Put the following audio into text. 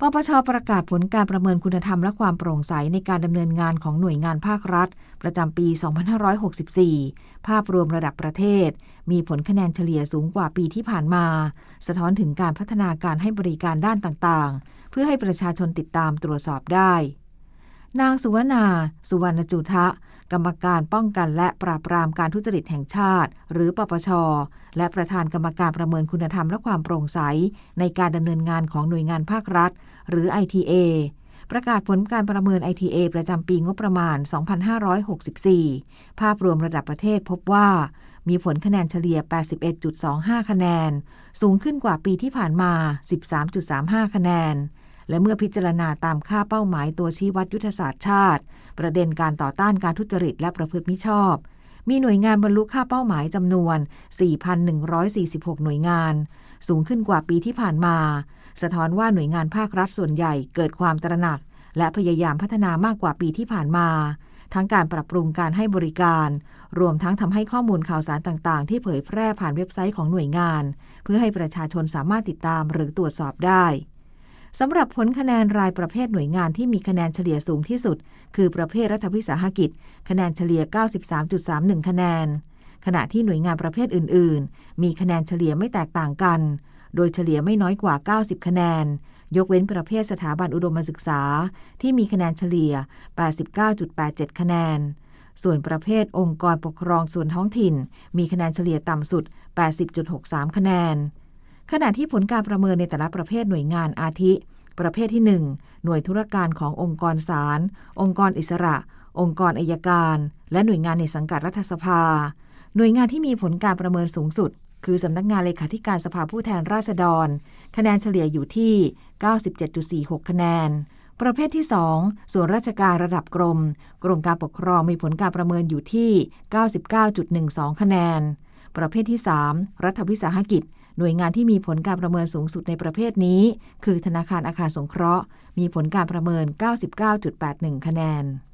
ปปชประกาศผลการประเมินคุณธรรมและความโปร่งใสในการดำเนินงานของหน่วยงานภาครัฐ ประจำปี 2564 ภาพรวมระดับประเทศ มีผลคะแนนเฉลี่ยสูงกว่าปีที่ผ่านมา สะท้อนถึงการพัฒนาการให้บริการด้านต่างๆ เพื่อให้ประชาชนติดตามตรวจสอบได้ นางสุวรรณาสุวรรณจุทะ กรรมการป้องกันและปราบปรามการทุจริตแห่งชาติ หรือปปช และประธานกรรมการประเมินคุณธรรมและความโปร่งใส ในการดำเนินงานของหน่วยงานภาครัฐ หรือ ITA ประกาศผลการประเมิน ITA ประจำปีงบประมาณ 2564 ภาพรวมระดับประเทศพบว่า มีผลคะแนนเฉลี่ย 81.25 คะแนน สูงขึ้นกว่าปีที่ผ่านมา 13.35 คะแนน และเมื่อพิจารณาตามค่าเป้าหมายตัวชี้วัดยุทธศาสตร์ชาติ ประเด็นการต่อต้านการทุจริตและประพฤติมิชอบ มีหน่วยงานบรรลุค่าเป้าหมายจำนวน 4,146 หน่วยงาน สูงขึ้นกว่าปีที่ผ่านมา สะท้อนว่าหน่วยงานภาครัฐส่วนใหญ่เกิดความตระหนัก และพยายามพัฒนามากกว่าปีที่ผ่านมา ทั้งการปรับปรุงการให้บริการ รวมทั้งทำให้ข้อมูลข่าวสารต่าง ๆ ที่เผยแพร่ผ่านเว็บไซต์ของหน่วยงาน เพื่อให้ประชาชนสามารถติดตามหรือตรวจสอบได้ สำหรับผลคะแนนรายประเภทหน่วยงานที่มีคะแนนเฉลี่ยสูงที่สุด คือประเภทรัฐวิสาหกิจ คะแนนเฉลี่ย 93.31 คะแนน ขณะที่หน่วยงานประเภทอื่น ๆ มีคะแนนเฉลี่ยไม่แตกต่างกัน โดยเฉลี่ยไม่น้อยกว่า 90 คะแนน ยกเว้นประเภทสถาบันอุดมศึกษา ที่มีคะแนนเฉลี่ย 89.87 คะแนน ส่วนประเภทองค์กรปกครองส่วนท้องถิ่น มีคะแนนเฉลี่ยต่ำสุด 80.63 คะแนน ขณะที่ผลการประเมินในแต่ละประเภทหน่วยงานอาทิ ประเภทที่ 1 หน่วยธุรการขององค์กรศาลองค์กรอิสระ องค์กรอายการ และหน่วยงานในสังกัดรัฐสภา หน่วยงานที่มีผลการประเมินสูงสุด คือสำนักงานเลขาธิการสภาผู้แทนราษฎร คะแนนเฉลี่ยอยู่ที่ 97.46 คะแนน ประเภทที่ 2 ส่วนราชการระดับกรม กรมการปกครองมีผลการประเมินอยู่ที่ 99.12 คะแนนประเภทที่ 3 รัฐวิสาหกิจ หน่วยงานที่มีผลการประเมินสูงสุดในประเภทนี้ คือธนาคารอาคารสงเคราะห์ มีผลการประเมิน 99.81 คะแนน